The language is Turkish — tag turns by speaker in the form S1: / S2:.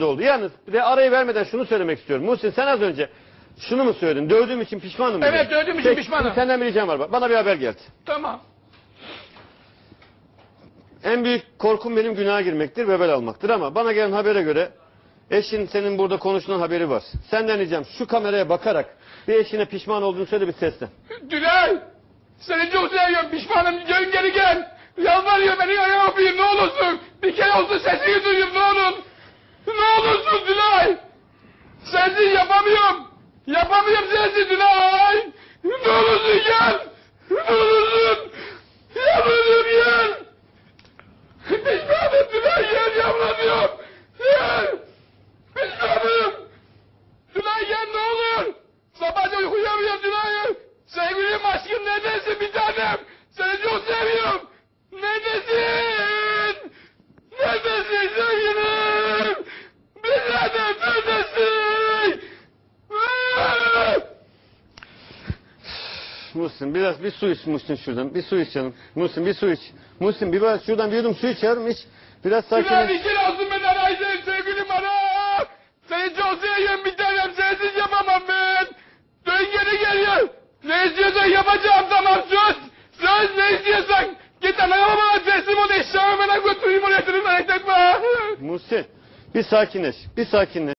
S1: oldu. Yalnız bir de arayı vermeden şunu söylemek istiyorum. Muhsin sen az önce şunu mu söyledin? Dövdüğüm için pişmanım?
S2: Evet,
S1: dedin?
S2: dövdüğüm için
S1: Peki,
S2: pişmanım.
S1: Senden bir ricam var. Bak, Bana bir haber geldi.
S2: Tamam.
S1: En büyük korkum benim günaha girmektir, bebel almaktır ama bana gelen habere göre eşin senin burada konuştuğun haberi var. Senden ricam şu kameraya bakarak bir eşine pişman olduğunu söyle bir sesle.
S2: Dülay! Seni çok seviyorum. Pişmanım. Gel geri gel. Yalvarıyor beni ayağa öpeyim ne olursun. Bir kere olsun sesini duyayım ne olur. Ne olursun Dülay! Sensiz yapamıyorum. Yapamıyorum sensiz Dülay! Ne gel! Ne olursun! Yalvarıyorum gel! Pişmanım Dülay gel yalvarıyorum! Gel! Pişmanım! Tülay gel ne olur. Sabahca uyuyamıyorum Tülay. Sevgilim aşkım neredesin bir tanem? Seni çok seviyorum. Neredesin? Neredesin sevgilim? Bir tanem neredesin? Ah!
S1: Muhsin biraz bir su iç Muhsin şuradan. Bir su iç canım. Muhsin bir su iç. Muhsin bir biraz şuradan bir yudum su iç yavrum iç. Biraz sakin.
S2: bir kere olsun beni araydın sevgilim ara. Seni çok seviyorum bir tanem sensiz yapamam ben. Dön geri geliyor. Ne istiyorsan yapacağım tamam söz. Söz ne istiyorsan. Git anana babana teslim ol eşyamı bana götüreyim oraya tırnak etme.
S1: Muhsin bir sakinleş. Bir sakinleş.